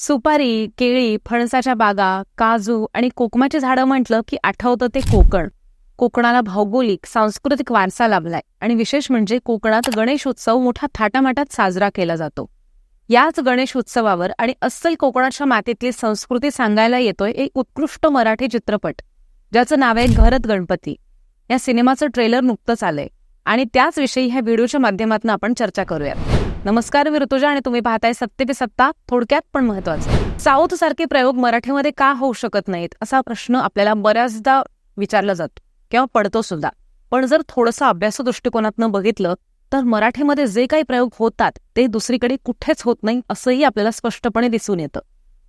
सुपारी केळी फणसाच्या बागा काजू आणि कोकमाची झाडं म्हटलं की आठवतं ते कोकण. कोकणाला भौगोलिक सांस्कृतिक वारसा लाभलाय आणि विशेष म्हणजे कोकणात गणेशोत्सव मोठा मोठ्या थाटामाटात साजरा केला जातो. याच गणेश उत्सवावर आणि अस्सल कोकणाच्या मातीतली संस्कृती सांगायला येतोय एक उत्कृष्ट मराठी चित्रपट ज्याचं नाव आहे घरत गणपती. या सिनेमाचं ट्रेलर नुकतंच आलंय आणि त्याच विषयी ह्या व्हिडिओच्या माध्यमातून आपण चर्चा करूयात. नमस्कार मी ऋतुजा आणि तुम्ही पाहताय सत्य पे सत्ता थोडक्यात पण महत्वाचं. साऊथ सारखे प्रयोग मराठीमध्ये का होऊ शकत नाहीत असा प्रश्न आपल्याला बऱ्याचदा विचारला जातो किंवा पडतो सुद्धा. पण जर थोडंसं अभ्यास दृष्टिकोनातनं बघितलं तर मराठीमध्ये जे काही प्रयोग होतात ते दुसरीकडे कुठेच होत नाही असंही आपल्याला स्पष्टपणे दिसून येतं.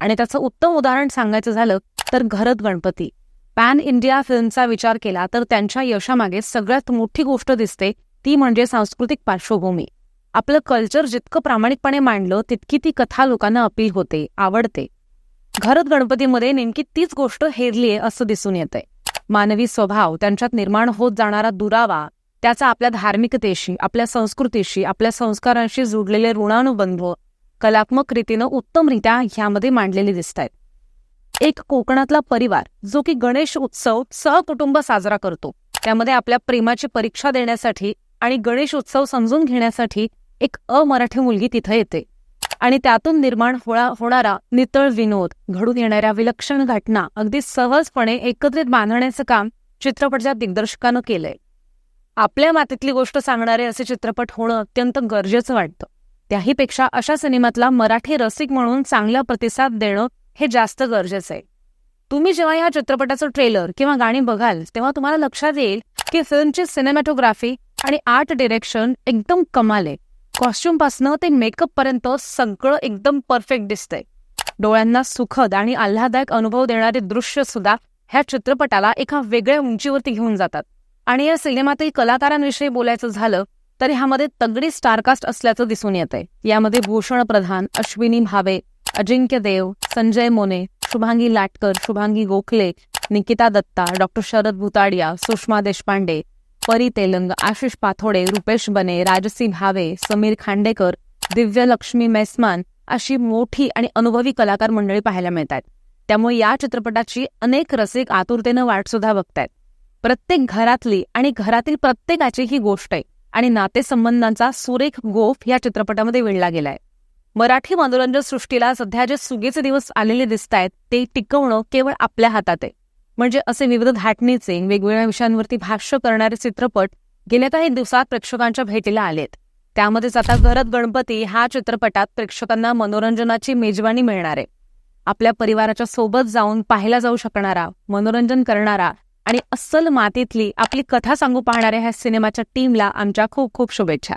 आणि त्याचं उत्तम उदाहरण सांगायचं झालं तर घरत गणपती. पॅन इंडिया फिल्मचा विचार केला तर त्यांच्या यशामागे सगळ्यात मोठी गोष्ट दिसते ती म्हणजे सांस्कृतिक पार्श्वभूमी. आपलं कल्चर जितकं प्रामाणिकपणे मांडलं तितकी ती कथा लोकांना अपील होते आवडते. घरत गणपतीमध्ये नेमकी तीच गोष्ट हेरलीये असं दिसून येतंय. मानवी स्वभाव त्यांच्यात निर्माण होत जाणारा दुरावा त्याचा आपल्या धार्मिकतेशी आपल्या संस्कृतीशी आपल्या संस्कारांशी जुडलेले ऋणानुबंध कलात्मक रीतीनं उत्तमरित्या ह्यामध्ये मांडलेले दिसत आहेत एक कोकणातला परिवार जो की गणेश उत्सव सहकुटुंब साजरा करतो त्यामध्ये आपल्या प्रेमाची परीक्षा देण्यासाठी आणि गणेश उत्सव समजून घेण्यासाठी एक अमराठी मुलगी तिथं येते. आणि त्यातून निर्माण होणारा नितळ विनोद घडून येणाऱ्या विलक्षण घटना अगदी सहजपणे एकत्रित बांधण्याचं काम चित्रपटच्या दिग्दर्शकानं केलंय. आपल्या मातीतली गोष्ट सांगणारे असे चित्रपट होणं अत्यंत गरजेचं वाटतं. त्याहीपेक्षा अशा सिनेमातला मराठी रसिक म्हणून चांगला प्रतिसाद देणं हे जास्त गरजेचं आहे. तुम्ही जेव्हा या चित्रपटाचं ट्रेलर किंवा गाणी बघाल तेव्हा तुम्हाला लक्षात येईल की फिल्मची सिनेमॅटोग्राफी आणि आर्ट डिरेक्शन एकदम कमाल आहे. कॉस्ट्युम पासनं ते मेकअप पर्यंत सगळं एकदम परफेक्ट दिसतंय. डोळ्यांना सुखद आणि आल्हादायक अनुभव देणारे दृश्य सुद्धा ह्या चित्रपटाला एका वेगळ्या उंचीवरती घेऊन जातात. आणि या सिनेमातील कलाकारांविषयी बोलायचं झालं तर ह्यामध्ये तगडी स्टारकास्ट असल्याचं दिसून येत आहे यामध्ये भूषण प्रधान अश्विनी भावे अजिंक्य देव संजय मोने शुभांगी लाटकर शुभांगी गोखले निकिता दत्ता डॉक्टर शरद भुताडिया सुषमा देशपांडे परी तेलंग आशिष पाथोडे रुपेश बने राजसी भावे समीर खांडेकर दिव्य लक्ष्मी मेस्मान अशी मोठी आणि अनुभवी कलाकार मंडळी पाहायला मिळतात त्यामुळे या चित्रपटाची अनेक रसिक आतुरतेनं वाट सुद्धा बघतायत. प्रत्येक घरातली आणि घरातील प्रत्येकाची ही गोष्ट आहे आणि नातेसंबंधांचा सुरेख गोफ या चित्रपटामध्ये विणला गेलाय. मराठी मनोरंजन सृष्टीला सध्या जे सुगीचे दिवस आलेले दिसत आहेत ते टिकवणं केवळ आपल्या हातात आहे. म्हणजे असे विविध धाटणीचे वेगवेगळ्या विषयांवरती भाष्य करणारे चित्रपट गेल्या काही दिवसात प्रेक्षकांच्या भेटीला आलेत. त्यामध्येच आता घरत गणपती हा चित्रपटात प्रेक्षकांना मनोरंजनाची मेजवानी मिळणार. आहे आपल्या परिवाराच्या सोबत जाऊन पाहायला जाऊ शकणारा मनोरंजन करणारा आणि अस्सल मातीतली आपली कथा सांगू पाहणाऱ्या ह्या सिनेमाच्या टीमला आमच्या खूप खूप शुभेच्छा.